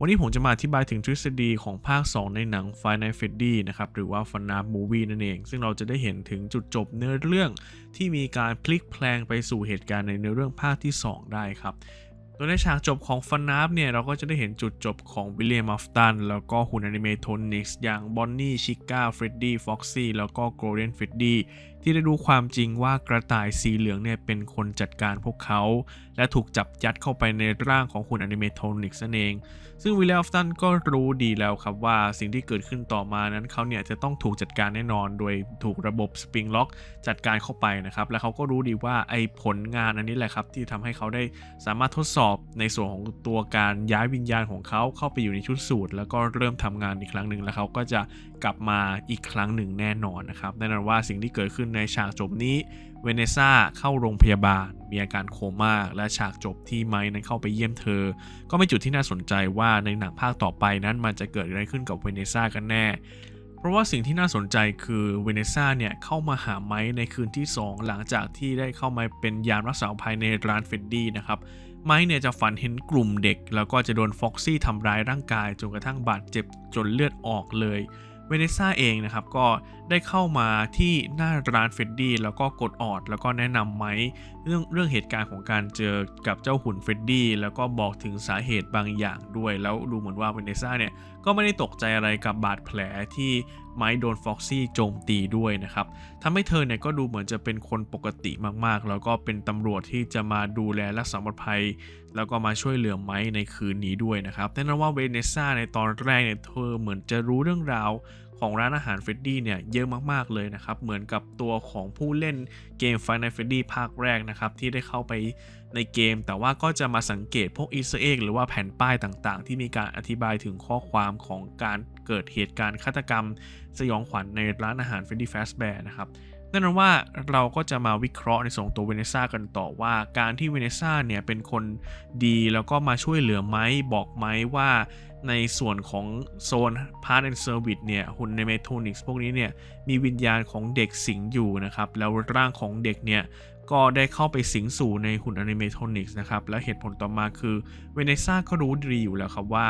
วันนี้ผมจะมาอธิบายถึงทฤษฎีของภาค 2 ในหนัง Five Nights at Freddy นะครับ หรือว่า FNAF Movie นั่นเอง ซึ่งเราจะได้เห็นถึงจุดจบเนื้อเรื่องที่มีการพลิกแพลงไปสู่เหตุการณ์ในเนื้อเรื่องภาคที่ 2 ได้ครับโดยในฉากจบของ FNAF เนี่ย เราก็จะได้เห็นจุดจบของวิลเลียมอัฟตัน แล้วก็หุ่นอนิเมทอนิกส์อย่างบอนนี่ชิก้าเฟรดดี้ฟ็อกซี่แล้วก็โกลเด้นเฟรดดี้ ที่ได้รู้ความจริงว่ากระต่ายสีเหลืองเนี่ยเป็นคนจัดการพวกเขา และถูกจับยัดเข้าไปในร่างของหุ่นอนิเมทอนิกส์นั่นเอง ซึ่งวิลเลียมอัฟตันก็รู้ดีแล้วครับว่าสิ่งที่เกิดขึ้นต่อมานั้นเขาเนี่ยจะต้องถูกจัดการแน่นอน โดยถูกระบบสปริงล็อกจัดการเข้าไปนะครับและเขาก็รู้ดีว่าไอ้ผลงานอันนี้แหละครับที่ทำให้เขาได้สามารถทดสอบในส่วนของตัวการย้ายวิญญาณของเขาเข้าไปอยู่ในชุดสูตร แล้วก็เริ่มทำงานอีกครั้งหนึ่งแล้วเขาก็จะกลับมาอีกครั้งหนึ่งแน่นอนนะครับแน่นอนว่าสิ่งที่เกิดขึ้นในฉากจบนี้เวเนซ่าเข้าโรงพยาบาล มีอาการโคม่าและฉากจบที่ไม้นั้นเข้าไปเยี่ยมเธอ ก็เป็นจุดที่น่าสนใจว่าในหนังภาคต่อไปนั้นมันจะเกิดอะไรขึ้นกับเวเนซ่ากันแน่ เพราะว่าสิ่งที่น่าสนใจคือเวเนซ่าเนี่ยเข้ามาหาไม้ในคืนที่ 2 หลังจากที่ได้เข้ามาเป็นยามรักษาภายในร้านเฟดดี้นะครับไม้เนี่ยจะฝันเห็นกลุ่มเด็ก แล้วก็จะโดนฟ็อกซี่ทำร้ายร่างกายจนกระทั่งบาดเจ็บจนเลือดออกเลย เวเนซ่าเองนะครับก็ได้เข้ามาที่หน้าร้านเฟดดี้แล้วก็กดออด แล้วก็แนะนำไม้เรื่องเรื่องเหตุการณ์ของการเจอกับเจ้าหุ่นเฟดดี้แล้วก็บอกถึงสาเหตุบางอย่างด้วย แล้วดูเหมือนว่าเวเนซ่าเนี่ยก็ไม่ได้ตกใจอะไรกับบาดแผลที่ ไม้โดนฟ็อกซี่โจมตีด้วยนะครับทำให้เธอเนี่ยก็ดูเหมือนจะเป็นคนปกติมากๆ แล้วก็เป็นตำรวจที่จะมาดูแลรักษาปลอดภัย แล้วก็มาช่วยเหลือไม้ในคืนนี้ด้วยนะครับแน่นอนว่าเวเนซ่าในตอนแรกเนี่ยเธอเหมือนจะรู้เรื่องราว ของร้านอาหารเฟรดดี้เนี่ยเยอะมากๆเลยนะครับ เหมือนกับตัวของผู้เล่นเกม Five Nights at Freddy ภาคแรกนะครับ ที่ได้เข้าไปในเกม แต่ว่าก็จะมาสังเกตพวกอีสเอ็กหรือว่าแผ่นป้ายต่างๆ ที่มีการอธิบายถึงข้อความของการเกิดเหตุการณ์ฆาตกรรม สยองขวัญในร้านอาหาร Freddy Fazbear นะครับแน่นอนว่าเราก็จะมาวิเคราะห์ในส่วนตัวเวเนซ่ากันต่อว่าการที่เวเนซ่าเนี่ยเป็นคนดีแล้วก็มาช่วยเหลือไหมบอกไหมว่า ในส่วนของโซน Part and Service เนี่ยหุ่นในเมโทนิกส์พวกนี้เนี่ยมีวิญญาณของเด็กสิงอยู่นะครับแล้วร่างของเด็กเนี่ยก็ได้เข้าไปสิงสู่ในหุ่นอนิเมทอนิกส์นะครับ แล้วเหตุผลต่อมาคือเวเนซ่าก็รู้ดีอยู่แล้วครับว่า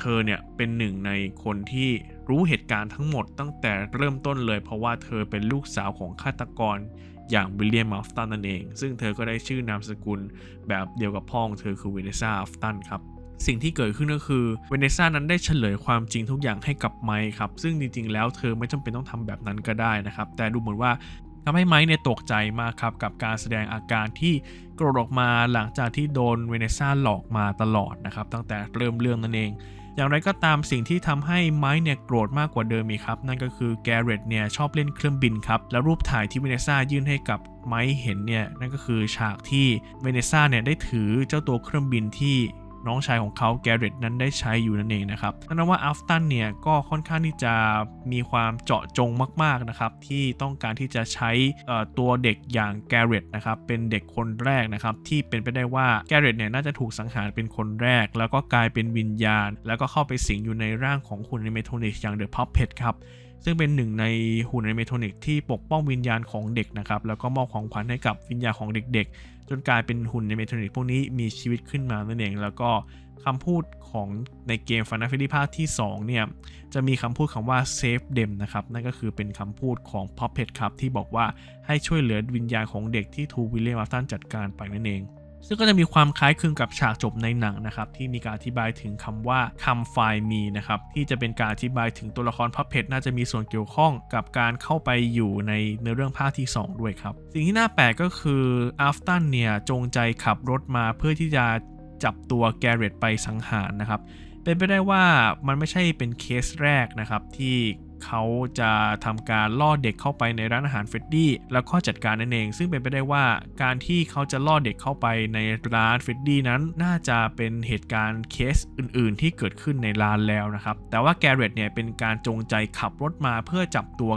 เธอเนี่ยเป็นหนึ่งในคนที่รู้เหตุการณ์ทั้งหมดตั้งแต่เริ่มต้นเลย เพราะว่าเธอเป็นลูกสาวของฆาตกรอย่างวิลเลียมอัฟตันนั่นเอง ซึ่งเธอก็ได้ชื่อนามสกุลแบบเดียวกับพ่อของเธอคือเวเนซ่าอัฟตันครับ สิ่งที่เกิดขึ้นก็คือเวเนซ่านั้นได้เฉลยความจริงทุกอย่างให้กับไมค์ครับ ซึ่งจริงๆ แล้วเธอไม่จำเป็นต้องทำแบบนั้นก็ได้นะครับ แต่ดูเหมือนว่าทำให้ไมค์เนี่ยตกใจมากครับกับการแสดงอาการที่โกรธออกมาหลังจากที่โดนเวเนซ่าหลอกมาตลอดนะครับตั้งแต่เริ่มเรื่องนั่นเอง อย่างไรก็ตามสิ่งที่ทำให้ไมค์เนี่ยโกรธมากกว่าเดิมอีกครับ นั่นก็คือแกเรตเนี่ยชอบเล่นเครื่องบินครับ แล้วรูปถ่ายที่เวเนซ่ายื่นให้กับไมค์เห็นเนี่ยนั่นก็คือฉากที่เวเนซ่าเนี่ยได้ถือเจ้าตัวเครื่องบินที่ น้องชายของเขาแกเรตนั้นได้ใช้อยู่นั่นเองนะครับนั่นว่าอัฟตันเนี่ยก็ค่อนข้างที่จะมีความเจาะจงมากๆนะครับที่ต้องการที่จะใช้ตัวเด็กอย่างแกเรตนะครับเป็นเด็กคนแรกนะครับที่เป็นไปได้ว่าแกเรตเนี่ยน่าจะถูกสังหารเป็นคนแรก แล้วก็กลายเป็นวิญญาณ แล้วก็เข้าไปสิงอยู่ในร่างของหุ่นในเมโทนิกอย่างเดอะพับเพตครับ ซึ่งเป็นหนึ่งในหุ่นในเมโทนิกที่ปกป้องวิญญาณของเด็กนะครับ แล้วก็มอบของขวัญให้กับวิญญาณของเด็กๆ จนกลายเป็นหุ่นในเมโทนิกพวกนี้มีชีวิตขึ้นมานั่นเอง แล้วก็คำพูดของในเกม Final Fantasy ภาคที่ 2 เนี่ย จะมีคำพูดคำว่า save them นะครับ นั่นก็คือเป็นคำพูดของ Puppet ครับที่บอกว่าให้ช่วยเหลือวิญญาณของเด็กที่ทูวิลเลียมอัฟตันจัดการไปนั่นเอง ซึ่งก็จะมีความคล้ายคลึงกับฉากจบในหนังนะครับที่มีการอธิบายถึงคำว่าคำไฟมีนะครับที่จะเป็นการอธิบายถึงตัวละครพับเพ t น่าจะมีส่วนเกี่ยวข้องกับการเข้าไปอยู่ในเนื้อเรื่องภาคที่ 2 ด้วยครับ สิ่งที่น่าแปลกก็คืออัฟตันเนี่ยจงใจขับรถมาเพื่อที่จะจับตัวแกเรตไปสังหารนะครับ เป็นไปได้ว่ามันไม่ใช่เป็นเคสแรกนะครับที่เขาจะทำการล่อเด็กเข้าไปในร้านอาหารเฟรดดี้แล้วก็จัดการนั่นเอง ซึ่งเป็นไปได้ว่าการที่เขาจะล่อเด็กเข้าไปในร้านเฟรดดี้นั้น น่าจะเป็นเหตุการณ์เคสอื่น ๆ ที่เกิดขึ้นในร้านแล้วนะครับ แต่ว่าแกเรตเนี่ยเป็นการจงใจขับรถมาเพื่อจับตัว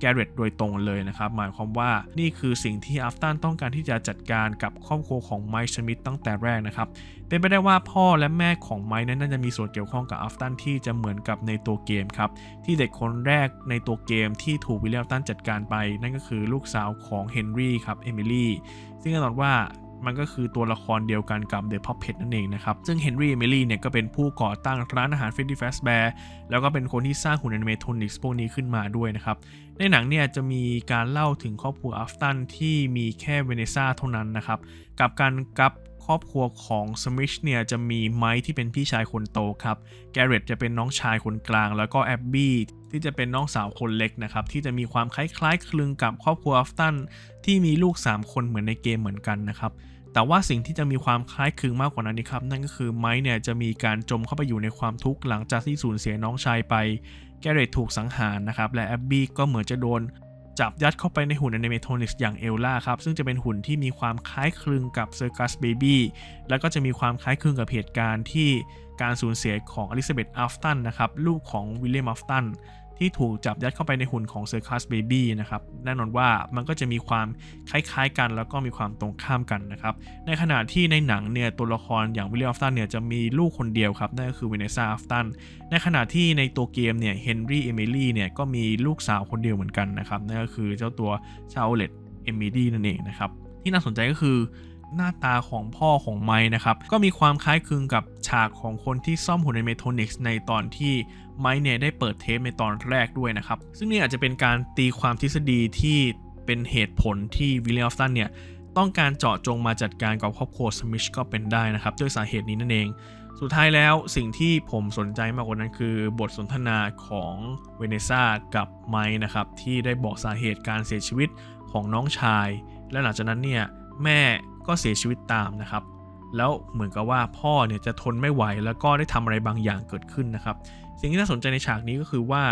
แกเรตโดยตรงเลยนะครับ หมายความว่านี่คือสิ่งที่อัฟตันต้องการที่จะจัดการกับครอบครัวของไมค์ชมิดตั้งแต่แรกนะครับ เป็นไปได้ว่าพ่อและแม่ของไมค์นั้นน่าจะมีส่วนเกี่ยวข้องกับอัฟตันที่จะเหมือนกับในตัวเกมครับ ที่เด็กคนแรกในตัวเกมที่ถูกวิลเลียมตันจัดการไป นั่นก็คือลูกสาวของเฮนรี่ครับเอมิลี่ซึ่งแน่นอนว่า มันก็คือตัวละครเดียวกันกับ The Puppet นั่นเองนะครับ ซึ่งเฮนรี่เอมิลี่เนี่ยก็เป็นผู้ก่อตั้งร้านอาหารเฟรดดี้แฟสแบร์แล้วก็เป็นคนที่สร้างหุ่นแอนิเมทอนิกส์พวกนี้ขึ้นมาด้วยนะครับ ในหนังเนี่ยจะมีการเล่าถึงครอบครัวอัฟตันที่มีแค่เวเนซ่าเท่านั้นนะครับ กับการกับ รอบครัวของสมิชเนี่ยจะมีไมค์ที่เป็นพี่ชายคนโตครับ แกเรตจะเป็นน้องชายคนกลาง แล้วก็แอบบี้ที่จะเป็นน้องสาวคนเล็กนะครับ ที่จะมีความคล้ายๆคลึงกับครอบครัวอัฟตันที่มีลูก 3 คนเหมือนในเกมเหมือนกันนะครับแต่ว่าสิ่งที่จะมีความคล้ายคลึงมากกว่านั้นนะครับ นั่นก็คือไมค์เนี่ยจะมีการจมเข้าไปอยู่ในความทุกข์หลังจากที่สูญเสียน้องชายไป แกเรตถูกสังหารนะครับ และแอบบี้ก็เหมือนจะโดน จับยัดเข้าไปในหุ่นอนิเมทอนิกส์อย่างเอลล่าครับซึ่งจะเป็นหุ่นที่มีความคล้ายคลึงกับเซอร์กัสเบบี้แล้วก็จะมีความคล้ายคลึงกับเหตุการณ์ที่การสูญเสียของอลิซาเบธอัฟตันนะครับลูกของวิลเลียมอัฟตัน ที่ถูกจับยัดเข้าไปในหุ่นของเซอร์คัสเบบี้นะครับแน่นอนว่ามันก็จะมีความคล้ายๆกันแล้วก็มีความตรงข้ามกันนะครับ ในขณะที่ในหนังเนี่ยตัวละครอย่างวิลเลียมอฟตันเนี่ยจะมีลูกคนเดียวครับนั่นก็คือเวเนซ่าอัฟตันในขณะที่ในตัวเกมเนี่ยเฮนรี่เอมิลี่เนี่ยก็มีลูกสาวคนเดียวเหมือนกันนะครับนั่นก็คือเจ้าตัวชาโอเลตเอมิลี่นั่นเองนะครับที่น่าสนใจก็คือ หน้าตาของพ่อของไม้นะครับ ก็มีความคล้ายคลึงกับฉากของคนที่ซ่อมหุ่นในเมโทนิกส์ในตอนที่ไม้เนี่ยได้เปิดเทปในตอนแรกด้วยนะครับ ซึ่งนี่อาจจะเป็นการตีความทฤษฎีที่เป็นเหตุผลที่วิลเลียมอัฟตันเนี่ยต้องการเจาะจงมาจัดการกับครอบครัวสมิชก็เป็นได้นะครับ ด้วยสาเหตุนี้นั่นเอง สุดท้ายแล้วสิ่งที่ผมสนใจมากกว่านั้นคือบทสนทนาของเวเนซ่ากับไมค์นะครับ ที่ได้บอกสาเหตุการเสียชีวิตของน้องชาย และหลังจากนั้นเนี่ยแม่ ก็เสียชีวิตตามนะครับ แล้วเหมือนกับว่าพ่อเนี่ยจะทนไม่ไหวแล้วก็ได้ทำอะไรบางอย่างเกิดขึ้นนะครับ สิ่งที่น่าสนใจในฉากนี้ก็คือว่า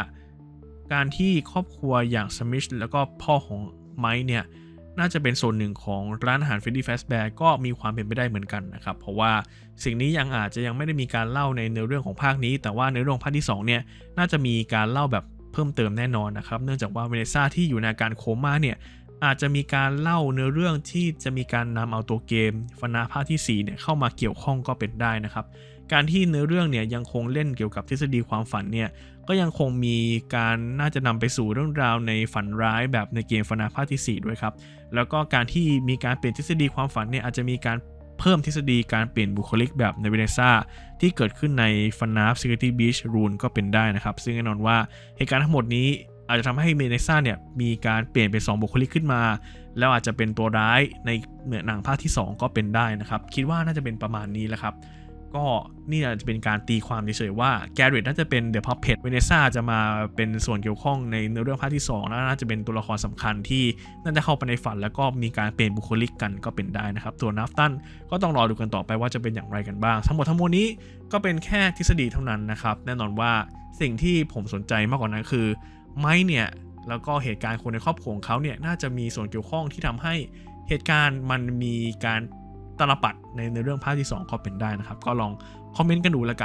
การที่ครอบครัวอย่างสมิชแล้วก็พ่อของไมค์เนี่ยน่าจะเป็นส่วนหนึ่งของร้านอาหาร Freddy Fazbear ก็มีความเป็นไปได้เหมือนกันนะครับ เพราะว่าสิ่งนี้ยังอาจจะยังไม่ได้มีการเล่าในเนื้อเรื่องของภาคนี้ แต่ว่าในเรื่องของภาคที่2เนี่ยน่าจะมีการเล่าแบบเพิ่มเติมแน่นอนนะครับ เนื่องจากว่าเวเนซ่าที่อยู่ในอาการโคม่าเนี่ย อาจจะมีการเล่าเนื้อเรื่องที่จะมีการนำเอาตัวเกมฟนาภาคที่4เนี่ยเข้ามาเกี่ยวข้องก็เป็นได้นะครับ การที่เนื้อเรื่องเนี่ยยังคงเล่นเกี่ยวกับทฤษฎีความฝันเนี่ยก็ยังคงมีการน่าจะนำไปสู่เรื่องราวในฝันร้ายแบบในเกมฟนาภาคที่4ด้วยครับ แล้วก็การที่มีการเปลี่ยนทฤษฎีความฝันเนี่ยอาจจะมีการเพิ่มทฤษฎีการเปลี่ยนบุคลิกแบบในเวเนซ่าที่เกิดขึ้นในฟันนาฟ Security Beach Rune ก็เป็นได้นะครับ ซึ่งแน่นอนว่าเหตุการณ์ทั้งหมดนี้ อาจจะทำให้เวเนซ่าเนี่ยมีการเปลี่ยนเป็น 2 บุคลิกขึ้นมา แล้วอาจจะเป็นตัวร้ายในเหมือนหนังภาคที่ 2 ก็เป็นได้นะครับ คิดว่าน่าจะเป็นประมาณนี้แหละครับ ก็นี่อาจจะเป็นการตีความเฉยๆว่าแกเรตน่าจะเป็นเดอะพั p เพ t เวเนซ่าจะมาเป็นส่วนเกี่ยวข้องในเรื่องภาคที่2แล้วน่าจะเป็นตัวละครสำคัญที่น่าจะเข้าไปในฝันแล้วก็มีการเปลี่ยนบุคลิกกันก็เป็นได้นะครับ ตัวนัฟตันก็ต้องรอดูกันต่อไปว่าจะเป็นอย่างไรกันบ้าง ทั้งหมดทั้งมวลนี้ก็เป็นแค่ทฤษฎีเท่านั้นนะครับ แน่นอนว่าสิ่งที่ผมสนใจมากกว่านั้นคือ ไม้เนี่ยแล้วก็เหตุการณ์คนในครอบครัวของเขาเนี่ยน่าจะมีส่วนเกี่ยวข้องที่ทำให้เหตุการณ์มันมีการตลปัดในในเรื่องภาคที่ 2 ก็เป็นได้นะครับ ก็ลองคอมเมนต์กันดูแล้วกัน